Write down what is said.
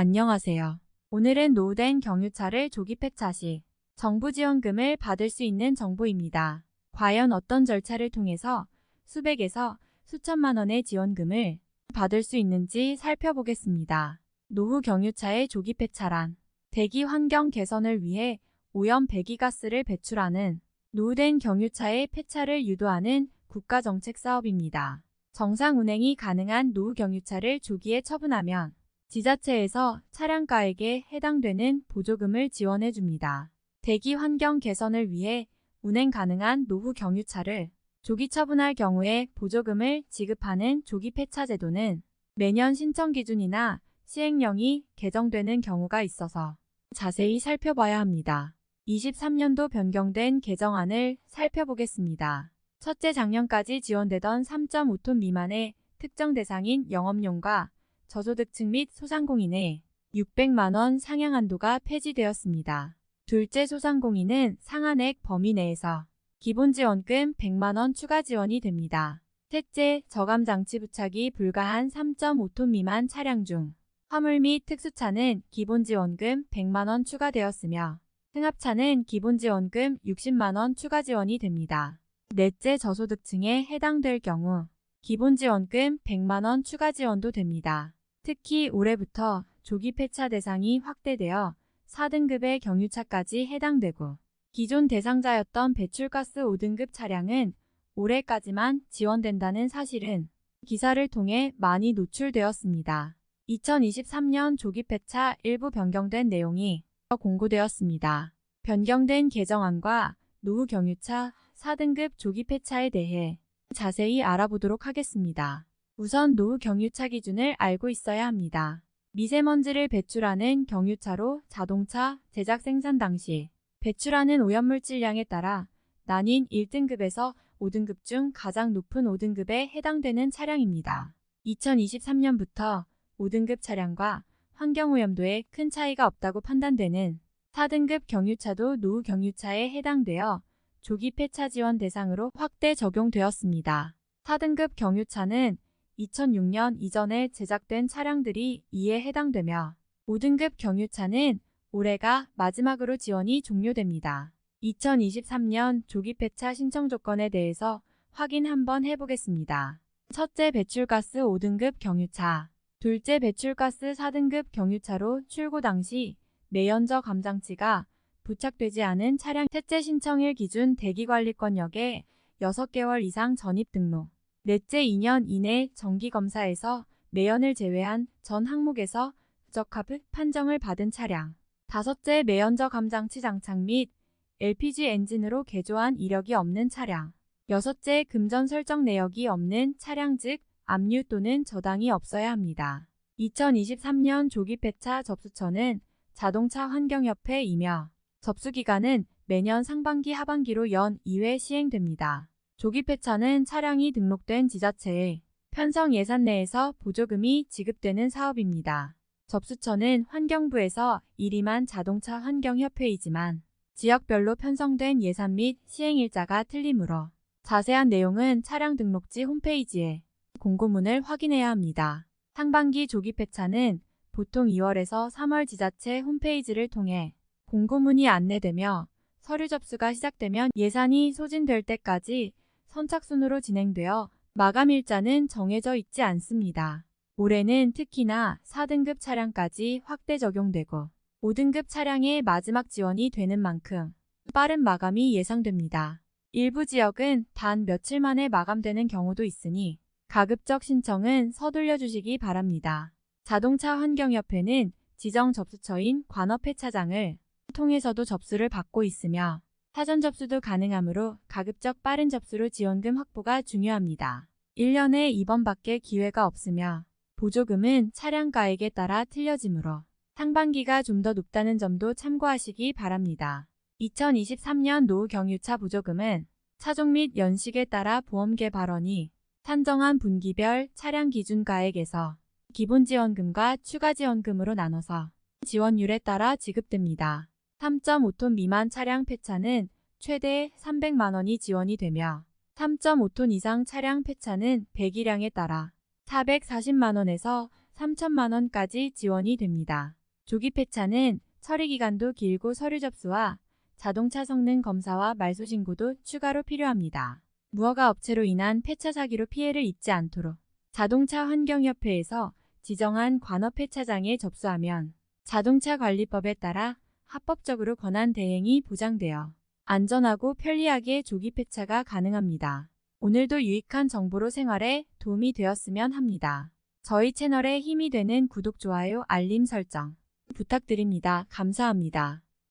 안녕하세요. 오늘은 노후된 경유차를 조기 폐차 시 정부 지원금을 받을 수 있는 정보입니다. 과연 어떤 절차를 통해서 수백에서 수천만 원의 지원금을 받을 수 있는지 살펴보겠습니다. 노후 경유차의 조기 폐차란 대기 환경 개선을 위해 오염 배기가스를 배출하는 노후된 경유차의 폐차를 유도하는 국가정책 사업입니다. 정상 운행이 가능한 노후 경유차를 조기에 처분하면 지자체에서 차량가에게 해당되는 보조금을 지원해 줍니다. 대기 환경 개선을 위해 운행 가능한 노후 경유차를 조기 처분할 경우에 보조금을 지급하는 조기 폐차 제도는 매년 신청 기준이나 시행령이 개정되는 경우가 있어서 자세히 살펴봐야 합니다. 23년도 변경된 개정안을 살펴보겠습니다. 첫째 작년까지 지원되던 3.5톤 미만의 특정 대상인 영업용과 저소득층 및 소상공인의 600만원 상향 한도가 폐지되었습니다. 둘째 소상공인은 상한액 범위 내에서 기본지원금 100만원 추가 지원이 됩니다. 셋째 저감장치 부착이 불가한 3.5톤 미만 차량 중 화물 및 특수차는 기본지원금 100만원 추가되었으며 승합차는 기본지원금 60만원 추가 지원이 됩니다. 넷째 저소득층에 해당될 경우 기본지원금 100만원 추가 지원도 됩니다. 특히 올해부터 조기 폐차 대상이 확대되어 4등급의 경유차까지 해당되고 기존 대상자였던 배출가스 5등급 차량은 올해까지만 지원된다는 사실은 기사를 통해 많이 노출되었습니다. 2023년 조기 폐차 일부 변경된 내용이 공고되었습니다. 변경된 개정안과 노후 경유차 4등급 조기 폐차에 대해 자세히 알아보도록 하겠습니다. 우선 노후 경유차 기준을 알고 있어야 합니다. 미세먼지를 배출하는 경유차로 자동차 제작 생산 당시 배출하는 오염물질량에 따라 나뉜 1등급에서 5등급 중 가장 높은 5등급에 해당되는 차량입니다. 2023년부터 5등급 차량과 환경오염도에 큰 차이가 없다고 판단되는 4등급 경유차도 노후 경유차에 해당되어 조기 폐차 지원 대상으로 확대 적용되었습니다. 4등급 경유차는 2006년 이전에 제작된 차량들이 이에 해당되며 5등급 경유차는 올해가 마지막으로 지원이 종료됩니다. 2023년 조기 폐차 신청 조건에 대해서 확인 한번 해보겠습니다. 첫째 배출가스 5등급 경유차 둘째 배출가스 4등급 경유차로 출고 당시 내연저 감장치가 부착되지 않은 차량 셋째 신청일 기준 대기관리권역에 6개월 이상 전입 등록 넷째 2년 이내 정기검사에서 매연을 제외한 전 항목에서 부적합 판정을 받은 차량 다섯째 매연저 감장치 장착 및 LPG 엔진으로 개조한 이력이 없는 차량 여섯째 금전 설정 내역이 없는 차량 즉 압류 또는 저당이 없어야 합니다. 2023년 조기 폐차 접수처는 자동차 환경협회이며 접수기간은 매년 상반기 하반기로 연 2회 시행됩니다. 조기 폐차는 차량이 등록된 지자체에 편성 예산 내에서 보조금이 지급되는 사업입니다. 접수처는 환경부에서 일임한 자동차 환경협회이지만 지역별로 편성된 예산 및 시행일자가 틀리므로 자세한 내용은 차량 등록지 홈페이지에 공고문을 확인해야 합니다. 상반기 조기 폐차는 보통 2월에서 3월 지자체 홈페이지를 통해 공고문이 안내되며 서류 접수가 시작되면 예산이 소진될 때까지 선착순으로 진행되어 마감 일자는 정해져 있지 않습니다. 올해는 특히나 4등급 차량까지 확대 적용되고 5등급 차량의 마지막 지원이 되는 만큼 빠른 마감이 예상됩니다. 일부 지역은 단 며칠 만에 마감되는 경우도 있으니 가급적 신청은 서둘러 주시기 바랍니다. 자동차 환경협회는 지정 접수처인 관업회차장을 통해서도 접수를 받고 있으며 사전 접수도 가능하므로 가급적 빠른 접수로 지원금 확보가 중요합니다. 1년에 2번밖에 기회가 없으며 보조금은 차량 가액에 따라 틀려지므로 상반기가 좀 더 높다는 점도 참고하시기 바랍니다. 2023년 노후 경유차 보조금은 차종 및 연식에 따라 보험계 발원이 산정한 분기별 차량 기준 가액에서 기본 지원금과 추가 지원금으로 나눠서 지원율에 따라 지급됩니다. 3.5톤 미만 차량 폐차는 최대 300만 원이 지원이 되며 3.5톤 이상 차량 폐차는 배기량에 따라 440만 원에서 3천만 원까지 지원이 됩니다. 조기 폐차는 처리 기간도 길고 서류 접수와 자동차 성능 검사와 말소 신고도 추가로 필요합니다. 무허가 업체로 인한 폐차 사기로 피해를 입지 않도록 자동차 환경협회에서 지정한 관업 폐차장에 접수하면 자동차 관리법에 따라 합법적으로 권한 대행이 보장되어 안전하고 편리하게 조기 폐차가 가능합니다. 오늘도 유익한 정보로 생활에 도움이 되었으면 합니다. 저희 채널에 힘이 되는 구독, 좋아요, 알림 설정 부탁드립니다. 감사합니다.